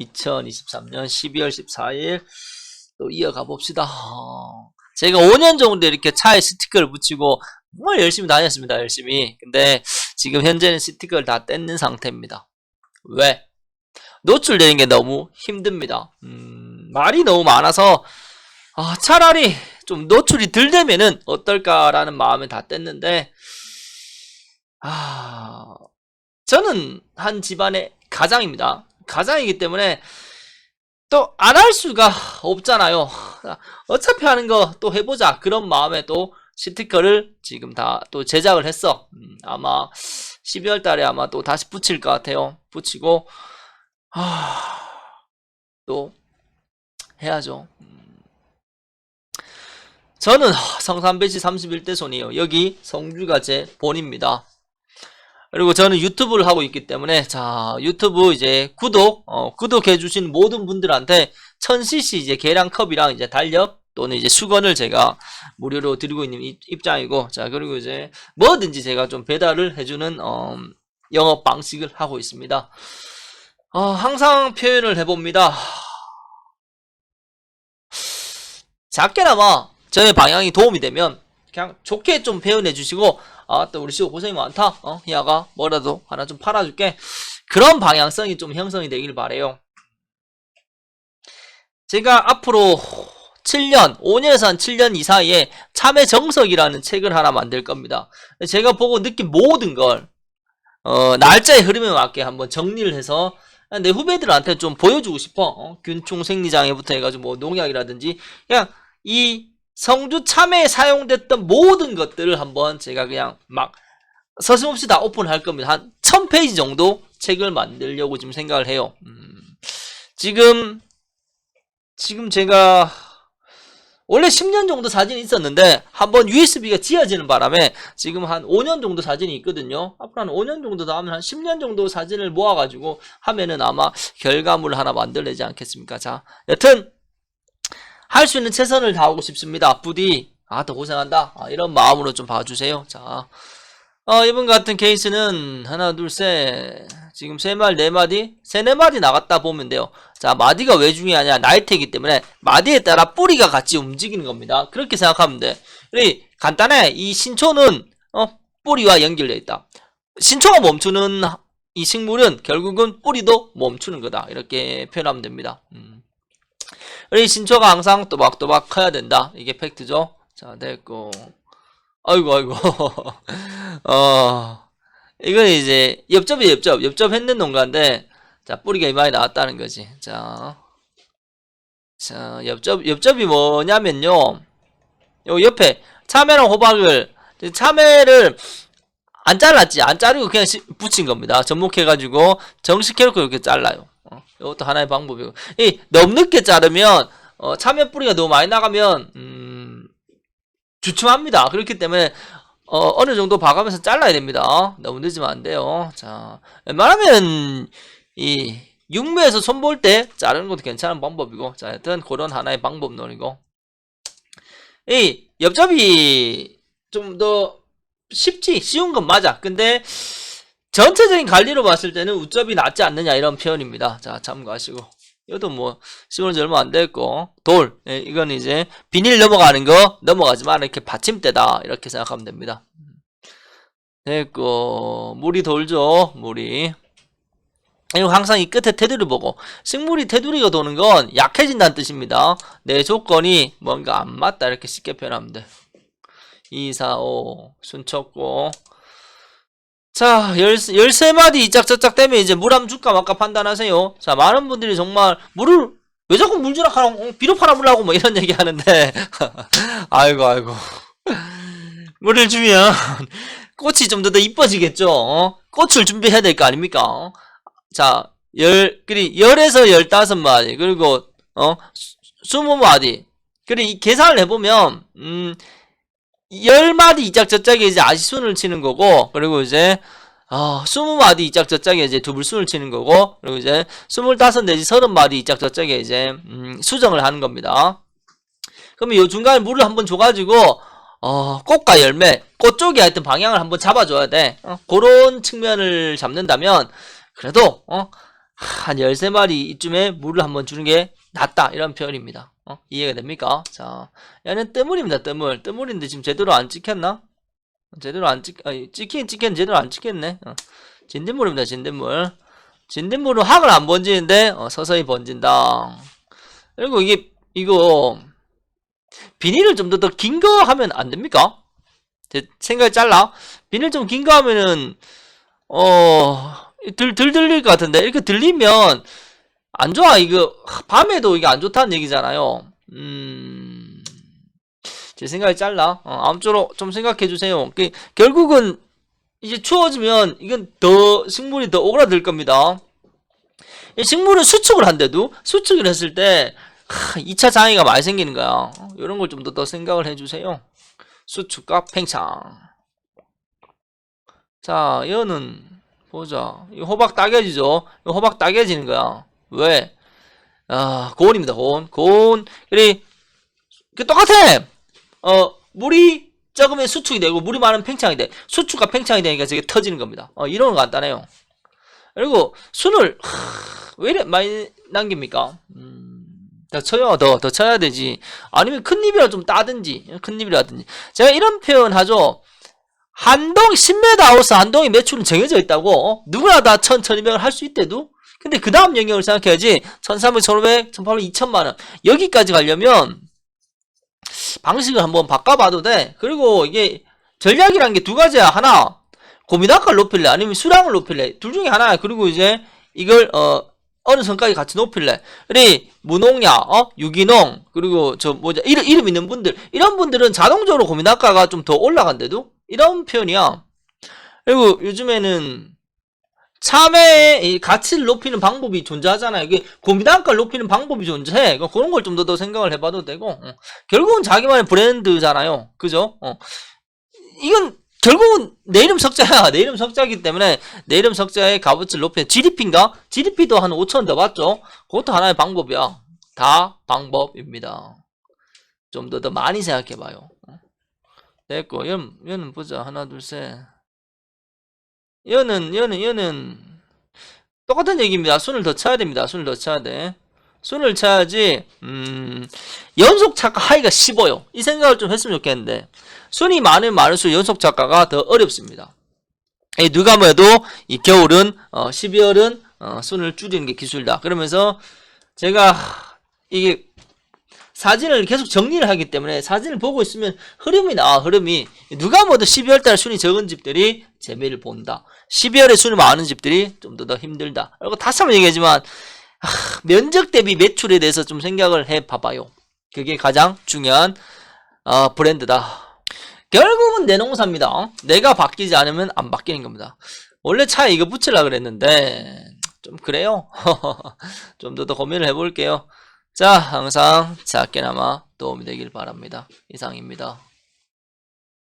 2023년 12월 14일 또 이어가 봅시다. 어, 제가 5년 정도 이렇게 차에 스티커를 붙이고 정말 열심히 다녔습니다. 열심히. 근데 지금 현재는 스티커를 다 뗐는 상태입니다. 왜? 노출되는 게 너무 힘듭니다. 음, 말이 너무 많아서 아, 차라리 좀 노출이 덜 되면은 어떨까라는 마음에 다 뗐는데 아, 저는 한 집안의 가장입니다. 가장이기 때문에 또 안 할 수가 없잖아요. 어차피 하는 거 또 해보자. 그런 마음에 또 스티커를 지금 다 또 제작을 했어. 음, 아마 12월 달에 아마 또 다시 붙일 것 같아요. 붙이고, 하... 또 해야죠. 음. 저는 성산배시 31대 손이에요. 여기 성주가 제 본입니다. 그리고 저는 유튜브를 하고 있기 때문에 자 유튜브 이제 구독 어, 구독해 주신 모든 분들한테 1000cc 이제 계량컵이랑 이제 달력 또는 이제 수건을 제가 무료로 드리고 있는 입- 입장이고 자 그리고 이제 뭐든지 제가 좀 배달을 해주는 어, 영업 방식을 하고 있습니다. 어, 항상 표현을 해봅니다. 작게나마 저의 방향이 도움이 되면 그냥 좋게 좀 표현해 주시고 아또 우리 시호 고생이 많다. 어 희아가 뭐라도 하나 좀 팔아줄게. 그런 방향성이 좀 형성이 되길 바래요. 제가 앞으로 7년 5년에서 한 7년 이 사이에 참의 정석이라는 책을 하나 만들 겁니다. 제가 보고 느낀 모든 걸 어, 날짜의 흐름에 맞게 한번 정리를 해서 내 후배들한테 좀 보여주고 싶어. 어, 균총 생리장애부터 해가지고 뭐 농약이라든지. 그냥 이 성주 참외에 사용됐던 모든 것들을 한번 제가 그냥 막 서슴없이 다 오픈할 겁니다. 한 1000페이지 정도 책을 만들려고 지금 생각을 해요. 음, 지금 지금 제가 원래 10년 정도 사진이 있었는데 한번 USB가 지어지는 바람에 지금 한 5년 정도 사진이 있거든요. 앞으로 한 5년 정도 더 하면 한 10년 정도 사진을 모아가지고 하면은 아마 결과물을 하나 만들어내지 않겠습니까? 자, 여튼 할 수 있는 최선을 다하고 싶습니다. 부디 아 더 고생한다 아, 이런 마음으로 좀 봐주세요. 자, 어, 이번 같은 케이스는 하나 둘 셋 지금 세 마리 네 마디 세네 마디 나갔다 보면 돼요. 자 마디가 왜 중요하냐 나이테이기 때문에 마디에 따라 뿌리가 같이 움직이는 겁니다. 그렇게 생각하면 돼. 이 간단해 이 신초는 어, 뿌리와 연결되어 있다. 신초가 멈추는 이 식물은 결국은 뿌리도 멈추는 거다. 이렇게 표현하면 됩니다. 음. 우리 신초가 항상 또박또박 커야 된다. 이게 팩트죠. 자, 됐고. 아이고, 아이고. 어, 이건 이제 엽접이 엽접. 엽접했는 농가인데, 자, 뿌리가 이만이 나왔다는 거지. 자, 자, 엽접, 엽접이 뭐냐면요. 요 옆에 참외랑 호박을, 참외를 안 잘랐지. 안 자르고 그냥 시- 붙인 겁니다. 접목해가지고 정식해놓고 이렇게 잘라요. 어, 이것도 하나의 방법이고. 이 너무 늦게 자르면 어, 참외 뿌리가 너무 많이 나가면 음, 주춤합니다. 그렇기 때문에 어, 어느 정도 봐가면서 잘라야 됩니다. 너무 늦으면 안 돼요. 자, 웬만하면 이 육묘에서 손 볼 때 자르는 것도 괜찮은 방법이고, 자, 하여튼 그런 하나의 방법론이고. 이 엽접이 좀 더 쉽지 쉬운 건 맞아. 근데 전체적인 관리로 봤을 때는 우접이 낫지 않느냐 이런 표현입니다. 자 참고하시고 이것도 뭐 시골은 지 얼마 안 됐고 돌 예, 이건 이제 비닐 넘어가는 거 넘어가지 마 이렇게 받침대다 이렇게 생각하면 됩니다. 됐고 물이 돌죠 물이 그리고 항상 이 끝에 테두리 보고 식물이 테두리가 도는 건 약해진다는 뜻입니다. 내 조건이 뭔가 안 맞다 이렇게 쉽게 표현하면 돼. 2, 4, 5 순쳤고 자, 13마디 이짝저짝 되면 이제 물 한번 줄까 말까 판단하세요. 자, 많은 분들이 정말 물을 왜 자꾸 물 주라 하라, 어, 비료 팔아보려고 뭐 이런 얘기 하는데. 아이고, 아이고. 물을 주면 꽃이 좀 더 더 이뻐지겠죠. 어? 꽃을 준비해야 될 거 아닙니까? 어? 자, 열, 그리, 열에서 열다섯 마디, 그리고, 어, 수- 스무 마디. 그리고 이 계산을 해보면, 음, 열 마디 이짝저짝에 이제 아시순을 치는 거고, 그리고 이제, 어, 스무 마디 이짝저짝에 이제 두불순을 치는 거고, 그리고 이제 스물다섯 내지 서른 마디 이짝저짝에 이제, 음, 수정을 하는 겁니다. 그러면 요 중간에 물을 한번 줘가지고, 어, 꽃과 열매, 꽃 쪽에 하여튼 방향을 한번 잡아줘야 돼. 어, 그런 측면을 잡는다면, 그래도, 어, 한 13마리 이쯤에 물을 한번 주는 게 낫다 이런 표현입니다. 어? 이해가 됩니까? 자, 얘는 뜨물입니다. 뜨물. 뜨물인데 지금 제대로 안 찍혔나? 제대로 안 찍, 아니, 찍긴 찍혔는 제대로 안 찍혔네. 어. 진딧물입니다. 진딧물. 진딧물은 학을 안 번지는데 어, 서서히 번진다. 그리고 이게 이거 비닐을 좀 더 더 긴 거 하면 안 됩니까? 제 생각이 짧라. 비닐 좀 긴 거 하면은 어들 들 들릴 것 같은데 이렇게 들리면 안 좋아. 이거 밤에도 이게 안 좋다는 얘기잖아요. 음. 제 생각이 짧라. 어, 아무쪼록 좀 생각해 주세요. 그, 결국은 이제 추워지면 이건 더 식물이 더 오그라들 겁니다. 이 식물은 수축을 한데도 수축을 했을 때 하, 2차 장애가 많이 생기는 거야. 이런 걸 좀 더 더 생각을 해주세요. 수축과 팽창. 자, 얘는 보자. 이 호박 따개지죠. 이 호박 따개지는 거야. 왜? 아, 고온입니다. 고온. 고온. 그리 그 똑같아. 어, 물이 적으면 수축이 되고 물이 많으면 팽창이 돼. 수축과 팽창이 되니까 저게 터지는 겁니다. 어, 건 간단해요. 그리고 순을 하, 왜 이래 많이 남깁니까? 음, 더 쳐요. 더, 더 쳐야 되지. 아니면 큰 잎이라 좀 따든지, 큰 잎이라든지. 제가 이런 표현 하죠. 한동 10m 하우스 한동의 매출은 정해져 있다고 어? 누구나 다1 1200을 할 수 있대도 근데 그 다음 영역을 생각해야지 1300, 1500, 1800, 2000만원. 여기까지 가려면 방식을 한번 바꿔봐도 돼. 그리고 이게 전략이란 게 두 가지야. 하나 고민학과를 높일래? 아니면 수량을 높일래? 둘 중에 하나야. 그리고 이제 이걸 어 어느 선까지 같이 높일래? 우리 무농약 어? 유기농 그리고 저 뭐냐 이름, 이름 있는 분들. 이런 분들은 자동적으로 고민학과가 좀 더 올라간대도? 이런 표현이야. 그리고 요즘에는 참외의 이 가치를 높이는 방법이 존재하잖아요. 이게 고민단가를 높이는 방법이 존재해. 그러니까 그런 걸 좀 더 더 생각을 해봐도 되고 어. 결국은 자기만의 브랜드잖아요. 그죠? 어. 이건 결국은 내 이름 석자야. 내 이름 석자이기 때문에 내 이름 석자의 값어치를 높여 GDP인가? GDP도 한 5천 더 받죠? 그것도 하나의 방법이야. 다 방법입니다. 좀 더 더 많이 생각해봐요. 어. 됐고 얘는, 얘는 보자. 하나 둘 셋 얘는 얘는 얘는 똑같은 얘기입니다. 순을 더 쳐야 됩니다. 순을 더 쳐야 돼. 순을 쳐야지 음, 연속 작가 하기가 쉽어요. 이 생각을 좀 했으면 좋겠는데 순이 많으면 많을수록 연속 작가가 더 어렵습니다. 이 누가 뭐래도 이 겨울은 어, 12월은 어, 순을 줄이는 게 기술이다. 그러면서 제가 이게 사진을 계속 정리를 하기 때문에 사진을 보고 있으면 흐름이 나와 흐름이. 누가 뭐도 12월달 순위 적은 집들이 재미를 본다. 12월에 순위 많은 집들이 좀 더 더 힘들다. 그리고 다시 한번 얘기하지만 하, 면적 대비 매출에 대해서 좀 생각을 해 봐봐요. 그게 가장 중요한 어, 브랜드다. 결국은 내 농사입니다. 내가 바뀌지 않으면 안 바뀌는 겁니다. 원래 차에 이거 붙이려 그랬는데 좀 그래요. 좀 더 더 고민을 해볼게요 자, 항상 작게나마 도움이 되길 바랍니다. 이상입니다.